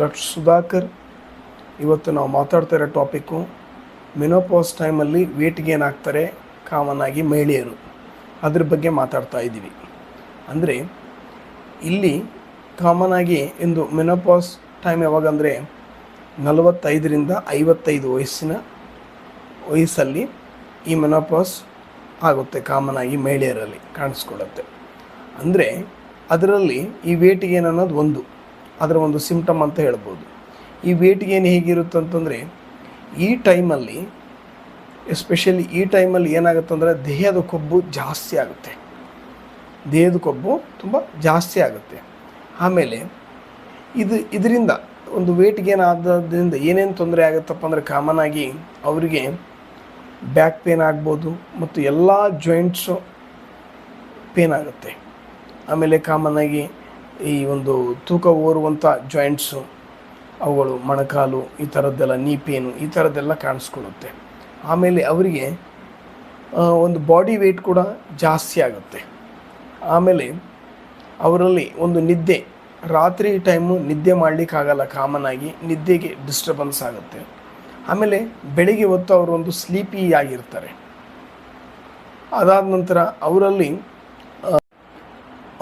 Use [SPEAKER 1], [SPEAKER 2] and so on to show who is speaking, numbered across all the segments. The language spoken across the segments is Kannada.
[SPEAKER 1] ಡಾಕ್ಟರ್ ಸುಧಾಕರ್, ಇವತ್ತು ನಾವು ಮಾತಾಡ್ತಾ ಇರೋ ಟಾಪಿಕ್ಕು ಮಿನೋಪೋಸ್ ಟೈಮಲ್ಲಿ ವೇಟ್ ಗೇನ್ ಆಗ್ತಾರೆ ಕಾಮನ್ ಆಗಿ ಮಹಿಳೆಯರು. ಅದ್ರ ಬಗ್ಗೆ ಮಾತಾಡ್ತಾ ಇದ್ದೀವಿ. ಅಂದರೆ ಇಲ್ಲಿ ಕಾಮನ್ ಆಗಿ ಇಂದು ಮಿನೋಪಾಸ್ ಟೈಮ್ ಯಾವಾಗಂದರೆ ನಲವತ್ತೈದರಿಂದ ಐವತ್ತೈದು ವಯಸ್ಸಿನ ವಯಸ್ಸಲ್ಲಿ ಈ ಮೆನೋಪಾಸ್ ಆಗುತ್ತೆ ಕಾಮನ್ ಆಗಿ ಮಹಿಳೆಯರಲ್ಲಿ ಕಾಣಿಸ್ಕೊಳ್ಳುತ್ತೆ. ಅಂದರೆ ಅದರಲ್ಲಿ ಈ ವೇಟ್ ಗೇನ್ ಅನ್ನೋದು ಒಂದು. ಅದರ ಒಂದು ಸಿಂಪ್ಟಮ್ ಅಂತ ಹೇಳ್ಬೋದು. ಈ ವೇಟ್ ಗೇನ್ ಹೇಗಿರುತ್ತೆ ಅಂತಂದರೆ, ಈ ಟೈಮಲ್ಲಿ ಎಸ್ಪೆಷಲಿ ಈ ಟೈಮಲ್ಲಿ ಏನಾಗುತ್ತೆ ಅಂದರೆ, ದೇಹದ ಕೊಬ್ಬು ಜಾಸ್ತಿ ಆಗುತ್ತೆ. ದೇಹದ ಕೊಬ್ಬು ತುಂಬ ಜಾಸ್ತಿ ಆಗುತ್ತೆ. ಆಮೇಲೆ, ಇದು, ಇದರಿಂದ ಒಂದು ವೇಟ್ ಗೇನ್ ಆದ್ರಿಂದ ಏನೇನು ತೊಂದರೆ ಆಗುತ್ತಪ್ಪ ಅಂದರೆ ಕಾಮನ್ ಆಗಿ ಅವರಿಗೆ ಬ್ಯಾಕ್ ಪೇನ್ ಆಗ್ಬೋದು ಮತ್ತು ಎಲ್ಲ ಜಾಯಿಂಟ್ಸು ಪೇನ್ ಆಗುತ್ತೆ. ಆಮೇಲೆ ಕಾಮನ್ ಆಗಿ ಈ ಒಂದು ತೂಕ ಓರುವಂಥ ಜಾಯಿಂಟ್ಸು ಅವುಗಳು ಮೊಣಕಾಲು, ಈ ಥರದ್ದೆಲ್ಲ ನೀ ಪೇನು ಈ ಥರದ್ದೆಲ್ಲ ಕಾಣಿಸ್ಕೊಳ್ಳುತ್ತೆ. ಆಮೇಲೆ ಅವರಿಗೆ ಒಂದು ಬಾಡಿ ವೆಯ್ಟ್ ಕೂಡ ಜಾಸ್ತಿ ಆಗುತ್ತೆ. ಆಮೇಲೆ ಅವರಲ್ಲಿ ಒಂದು ನಿದ್ದೆ, ರಾತ್ರಿ ಟೈಮು ನಿದ್ದೆ ಮಾಡಲಿಕ್ಕಾಗಲ್ಲ ಕಾಮನ್ ಆಗಿ, ನಿದ್ದೆಗೆ ಡಿಸ್ಟರ್ಬೆನ್ಸ್ ಆಗುತ್ತೆ. ಆಮೇಲೆ ಬೆಳಿಗ್ಗೆ ಹೊತ್ತು ಅವರು ಒಂದು ಸ್ಲೀಪಿ ಆಗಿರ್ತಾರೆ. ಅದಾದ ನಂತರ ಅವರಲ್ಲಿ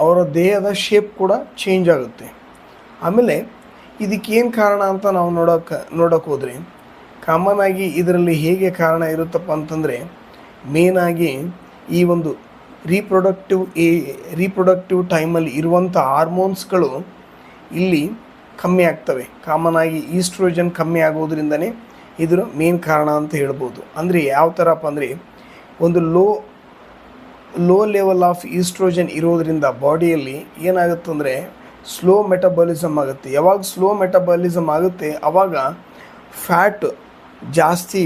[SPEAKER 1] ಅವರ ದೇಹದ ಶೇಪ್ ಕೂಡ ಚೇಂಜ್ ಆಗುತ್ತೆ. ಆಮೇಲೆ ಇದಕ್ಕೇನು ಕಾರಣ ಅಂತ ನಾವು ನೋಡೋಕೆ ನೋಡೋಕೆ ಹೋದರೆ ಕಾಮನ್ ಆಗಿ ಇದರಲ್ಲಿ ಹೇಗೆ ಕಾರಣ ಇರುತ್ತಪ್ಪ ಅಂತಂದರೆ ಮೇನಾಗಿ ಈ ಒಂದು ರೀಪ್ರೊಡಕ್ಟಿವ್ ಏ ರೀಪ್ರೊಡಕ್ಟಿವ್ ಟೈಮಲ್ಲಿ ಇರುವಂಥ ಹಾರ್ಮೋನ್ಸ್ಗಳು ಇಲ್ಲಿ ಕಮ್ಮಿ ಆಗ್ತವೆ. ಕಾಮನ್ ಆಗಿ ಈಸ್ಟ್ರೋಜನ್ ಕಮ್ಮಿ ಆಗೋದ್ರಿಂದನೇ ಇದರ ಮೇನ್ ಕಾರಣ ಅಂತ ಹೇಳ್ಬೋದು. ಅಂದರೆ ಯಾವ ಥರಪ್ಪ ಅಂದರೆ, ಒಂದು low low level of estrogen ಇರೋದರಿಂದ ಬಾಡಿಯಲ್ಲಿ ಏನಾಗುತ್ತಂದರೆ ಸ್ಲೋ ಮೆಟಬಾಲಿಸಮ್ ಆಗುತ್ತೆ. ಯಾವಾಗ ಸ್ಲೋ ಮೆಟಬಾಲಿಸಮ್ ಆಗುತ್ತೆ ಆವಾಗ ಫ್ಯಾಟ್ ಜಾಸ್ತಿ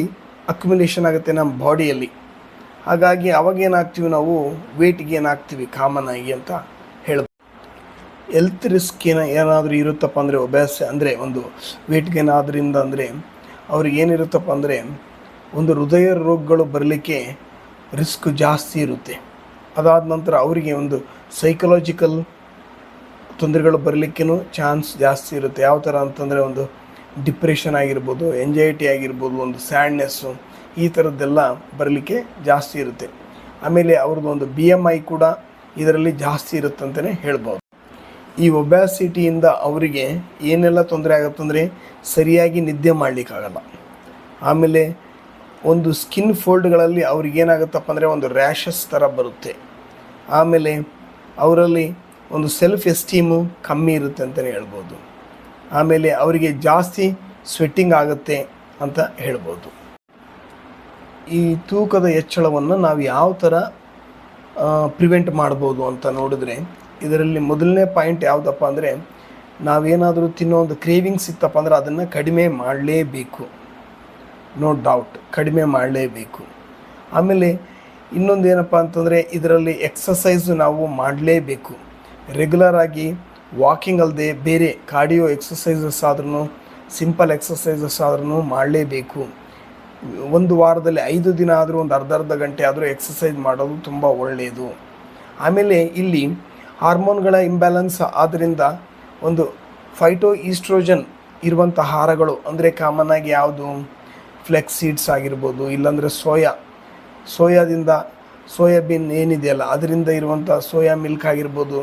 [SPEAKER 1] ಅಕ್ಯುಮಿಲೇಷನ್ ಆಗುತ್ತೆ ನಮ್ಮ ಬಾಡಿಯಲ್ಲಿ ಹಾಗಾಗಿ ಅವಾಗ ಏನಾಗ್ತೀವಿ ನಾವು ವೆಯ್ಟ್ ಗೇನ್ ಆಗ್ತೀವಿ ಕಾಮನ್ ಆಗಿ ಅಂತ ಹೇಳ್ಬೋದು. ಹೆಲ್ತ್ ರಿಸ್ಕ್ ಏನ ಏನಾದರೂ ಇರುತ್ತಪ್ಪ ಅಂದರೆ ಒಬ್ಯಾಸ ಅಂದರೆ ಒಂದು ವೇಟ್ಗೆ ಗೇನ್ ಅಂದರೆ ಅವ್ರಿಗೆ ಏನಿರುತ್ತಪ್ಪ ಅಂದರೆ ಒಂದು ಹೃದಯ ರೋಗಗಳು ಬರಲಿಕ್ಕೆ ರಿಸ್ಕ್ ಜಾಸ್ತಿ ಇರುತ್ತೆ. ಅದಾದ ನಂತರ ಅವರಿಗೆ ಒಂದು ಸೈಕಲಾಜಿಕಲ್ ತೊಂದರೆಗಳು ಬರಲಿಕ್ಕೂ ಚಾನ್ಸ್ ಜಾಸ್ತಿ ಇರುತ್ತೆ. ಯಾವ ಥರ ಅಂತಂದರೆ ಒಂದು ಡಿಪ್ರೆಷನ್ ಆಗಿರ್ಬೋದು ಎಂಜೈಟಿ ಆಗಿರ್ಬೋದು, ಒಂದು ಸ್ಯಾಡ್ನೆಸ್ಸು ಈ ಥರದ್ದೆಲ್ಲ ಬರಲಿಕ್ಕೆ ಜಾಸ್ತಿ ಇರುತ್ತೆ. ಆಮೇಲೆ ಅವ್ರದ್ದು ಒಂದು ಬಿ ಎಂ ಐ ಕೂಡ ಇದರಲ್ಲಿ ಜಾಸ್ತಿ ಇರುತ್ತಂತಲೇ ಹೇಳ್ಬೋದು. ಈ ಒಬ್ಯಾಸಿಟಿಯಿಂದ ಅವರಿಗೆ ಏನೆಲ್ಲ ತೊಂದರೆ ಆಗುತ್ತಂದರೆ ಸರಿಯಾಗಿ ನಿದ್ದೆ ಮಾಡಲಿಕ್ಕಾಗಲ್ಲ. ಆಮೇಲೆ ಒಂದು ಸ್ಕಿನ್ ಫೋಲ್ಡ್ಗಳಲ್ಲಿ ಅವ್ರಿಗೆ ಏನಾಗುತ್ತಪ್ಪ ಅಂದರೆ ಒಂದು ರ್ಯಾಷಸ್ ಥರ ಬರುತ್ತೆ. ಆಮೇಲೆ ಅವರಲ್ಲಿ ಒಂದು ಸೆಲ್ಫ್ ಎಸ್ಟೀಮು ಕಮ್ಮಿ ಇರುತ್ತೆ ಅಂತಲೇ ಹೇಳ್ಬೋದು. ಆಮೇಲೆ ಅವರಿಗೆ ಜಾಸ್ತಿ ಸ್ವೆಟ್ಟಿಂಗ್ ಆಗುತ್ತೆ ಅಂತ ಹೇಳ್ಬೋದು. ಈ ತೂಕದ ಹೆಚ್ಚಳವನ್ನು ನಾವು ಯಾವ ಥರ ಪ್ರಿವೆಂಟ್ ಮಾಡ್ಬೋದು ಅಂತ ನೋಡಿದ್ರೆ, ಇದರಲ್ಲಿ ಮೊದಲನೇ ಪಾಯಿಂಟ್ ಯಾವುದಪ್ಪ ಅಂದರೆ, ನಾವೇನಾದರೂ ತಿನ್ನೋ ಒಂದು ಕ್ರೇವಿಂಗ್ಸ್ ಇತ್ತಪ್ಪ ಅಂದರೆ ಅದನ್ನು ಕಡಿಮೆ ಮಾಡಲೇಬೇಕು. ನೋ ಡೌಟ್ ಕಡಿಮೆ ಮಾಡಲೇಬೇಕು. ಆಮೇಲೆ ಇನ್ನೊಂದು ಏನಪ್ಪ ಅಂತಂದರೆ ಇದರಲ್ಲಿ ಎಕ್ಸಸೈಸು ನಾವು ಮಾಡಲೇಬೇಕು. ರೆಗ್ಯುಲರ್ ಆಗಿ ವಾಕಿಂಗ್ ಅಲ್ಲದೆ ಬೇರೆ ಕಾರ್ಡಿಯೋ ಎಕ್ಸಸೈಸಸ್ ಆದ್ರೂ ಸಿಂಪಲ್ ಎಕ್ಸಸೈಸಸ್ ಆದ್ರೂ ಮಾಡಲೇಬೇಕು. ಒಂದು ವಾರದಲ್ಲಿ ಐದು ದಿನ ಆದರೂ, ಒಂದು ಅರ್ಧ ಅರ್ಧ ಗಂಟೆ ಆದರೂ ಎಕ್ಸಸೈಸ್ ಮಾಡೋದು ತುಂಬ ಒಳ್ಳೆಯದು ಆಮೇಲೆ ಇಲ್ಲಿ ಹಾರ್ಮೋನ್ಗಳ ಇಂಬ್ಯಾಲೆನ್ಸ್ ಆದ್ದರಿಂದ ಒಂದು ಫೈಟೋ ಈಸ್ಟ್ರೋಜನ್ ಇರುವಂಥ ಆಹಾರಗಳು ಅಂದರೆ ಕಾಮನ್ ಆಗಿ ಯಾವುದು? ಫ್ಲೆಕ್ಸ್ ಸೀಡ್ಸ್ ಆಗಿರ್ಬೋದು, ಇಲ್ಲಾಂದರೆ ಸೋಯಾ ಸೋಯಾದಿಂದ ಸೋಯಾಬೀನ್ ಏನಿದೆಯಲ್ಲ, ಅದರಿಂದ ಇರುವಂಥ ಸೋಯಾ ಮಿಲ್ಕ್ ಆಗಿರ್ಬೋದು,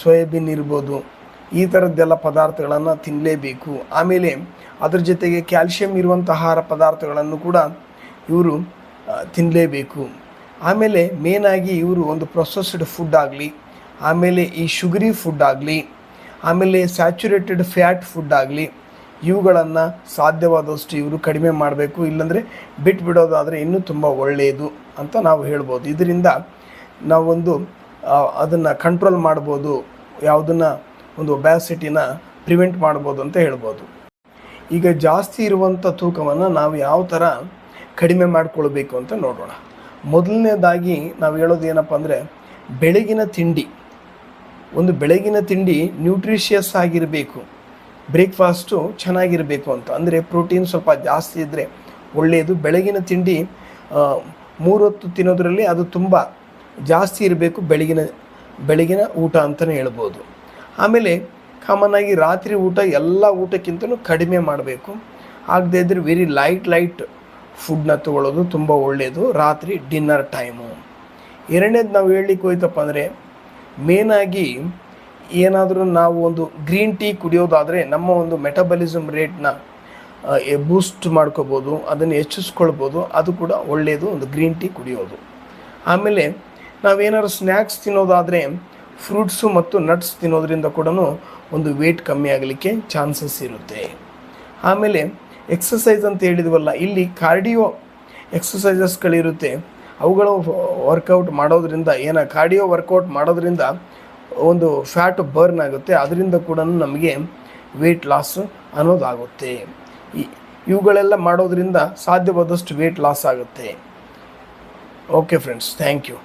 [SPEAKER 1] ಸೋಯಾಬೀನ್ ಇರ್ಬೋದು, ಈ ಥರದ್ದೆಲ್ಲ ಪದಾರ್ಥಗಳನ್ನು ತಿನ್ನಲೇಬೇಕು ಆಮೇಲೆ ಅದ್ರ ಜೊತೆಗೆ ಕ್ಯಾಲ್ಶಿಯಂ ಇರುವಂಥ ಆಹಾರ ಪದಾರ್ಥಗಳನ್ನು ಕೂಡ ಇವರು ತಿನ್ನಲೇಬೇಕು ಆಮೇಲೆ ಮೇನಾಗಿ ಇವರು ಒಂದು ಪ್ರೊಸೆಸ್ಡ್ ಫುಡ್ ಆಗಲಿ, ಆಮೇಲೆ ಈ ಶುಗರಿ ಫುಡ್ ಆಗಲಿ, ಆಮೇಲೆ ಸ್ಯಾಚುರೇಟೆಡ್ ಫ್ಯಾಟ್ ಫುಡ್ ಆಗಲಿ ಇವುಗಳನ್ನು ಸಾಧ್ಯವಾದಷ್ಟು ಇವರು ಕಡಿಮೆ ಮಾಡಬೇಕು, ಇಲ್ಲಾಂದರೆ ಬಿಟ್ಬಿಡೋದಾದರೆ ಇನ್ನೂ ತುಂಬ ಒಳ್ಳೆಯದು ಅಂತ ನಾವು ಹೇಳ್ಬೋದು. ಇದರಿಂದ ನಾವೊಂದು ಅದನ್ನು ಕಂಟ್ರೋಲ್ ಮಾಡ್ಬೋದು, ಯಾವುದನ್ನು ಒಂದು ಒಬ್ಯಾಸಿಟಿನ ಪ್ರಿವೆಂಟ್ ಮಾಡ್ಬೋದು ಅಂತ ಹೇಳ್ಬೋದು. ಈಗ ಜಾಸ್ತಿ ಇರುವಂಥ ತೂಕವನ್ನು ನಾವು ಯಾವ ಥರ ಕಡಿಮೆ ಮಾಡಿಕೊಳ್ಬೇಕು ಅಂತ ನೋಡೋಣ. ಮೊದಲನೇದಾಗಿ ನಾವು ಹೇಳೋದು ಏನಪ್ಪ ಅಂದರೆ, ಬೆಳಗಿನ ತಿಂಡಿ, ಒಂದು ಬೆಳಗಿನ ತಿಂಡಿ ನ್ಯೂಟ್ರಿಷಿಯಸ್ ಆಗಿರಬೇಕು. ಬ್ರೇಕ್ಫಾಸ್ಟು ಚೆನ್ನಾಗಿರಬೇಕು ಅಂತ. ಅಂದರೆ ಪ್ರೋಟೀನ್ ಸ್ವಲ್ಪ ಜಾಸ್ತಿ ಇದ್ದರೆ ಒಳ್ಳೆಯದು. ಬೆಳಗಿನ ತಿಂಡಿ ಮೂರು ಹೊತ್ತು ತಿನ್ನೋದ್ರಲ್ಲಿ ಅದು ತುಂಬ ಜಾಸ್ತಿ ಇರಬೇಕು ಬೆಳಗಿನ ಬೆಳಗಿನ ಊಟ ಅಂತಲೇ ಹೇಳ್ಬೋದು. ಆಮೇಲೆ ಕಾಮನ್ ಆಗಿ ರಾತ್ರಿ ಊಟ ಎಲ್ಲ ಊಟಕ್ಕಿಂತಲೂ ಕಡಿಮೆ ಮಾಡಬೇಕು. ಆಗದೇ ಇದ್ದರೆ ವೆರಿ ಲೈಟ್ ಲೈಟ್ ಫುಡ್ನ ತಗೊಳ್ಳೋದು ತುಂಬ ಒಳ್ಳೆಯದು. ರಾತ್ರಿ ಡಿನ್ನರ್ ಟೈಮು ಎರಡನೇದು ನಾವು ಹೇಳಲಿಕ್ಕೆ ಹೋಯ್ತಪ್ಪ ಅಂದರೆ ಮೇನಾಗಿ ಏನಾದರೂ ನಾವು ಒಂದು ಗ್ರೀನ್ ಟೀ ಕುಡಿಯೋದಾದರೆ ನಮ್ಮ ಒಂದು ಮೆಟಬಲಿಸಮ್ ರೇಟ್ನ ಬೂಸ್ಟ್ ಮಾಡ್ಕೋಬೋದು, ಅದನ್ನು ಹೆಚ್ಚಿಸ್ಕೊಳ್ಬೋದು, ಅದು ಕೂಡ ಒಳ್ಳೆಯದು ಒಂದು ಗ್ರೀನ್ ಟೀ ಕುಡಿಯೋದು. ಆಮೇಲೆ ನಾವೇನಾದ್ರು ಸ್ನ್ಯಾಕ್ಸ್ ತಿನ್ನೋದಾದರೆ ಫ್ರೂಟ್ಸು ಮತ್ತು ನಟ್ಸ್ ತಿನ್ನೋದ್ರಿಂದ ಕೂಡ ಒಂದು ವೇಟ್ ಕಮ್ಮಿ ಆಗಲಿಕ್ಕೆ ಚಾನ್ಸಸ್ ಇರುತ್ತೆ. ಆಮೇಲೆ ಎಕ್ಸಸೈಸ್ ಅಂತ ಹೇಳಿದ್ವಲ್ಲ, ಇಲ್ಲಿ ಕಾರ್ಡಿಯೋ ಎಕ್ಸಸೈಸಸ್ಗಳಿರುತ್ತೆ ಅವುಗಳು ವರ್ಕೌಟ್ ಮಾಡೋದ್ರಿಂದ, ಏನ ಕಾರ್ಡಿಯೋ ವರ್ಕೌಟ್ ಮಾಡೋದ್ರಿಂದ ಒಂದು ಫ್ಯಾಟ್ ಬರ್ನ್ ಆಗುತ್ತೆ. ಅದರಿಂದ ಕೂಡ ನಮಗೆ ವೆಯ್ಟ್ ಲಾಸ್ ಅನ್ನೋದಾಗುತ್ತೆ. ಇವುಗಳೆಲ್ಲ ಮಾಡೋದ್ರಿಂದ ಸಾಧ್ಯವಾದಷ್ಟು ವೆಯ್ಟ್ ಲಾಸ್ ಆಗುತ್ತೆ. Okay friends thank you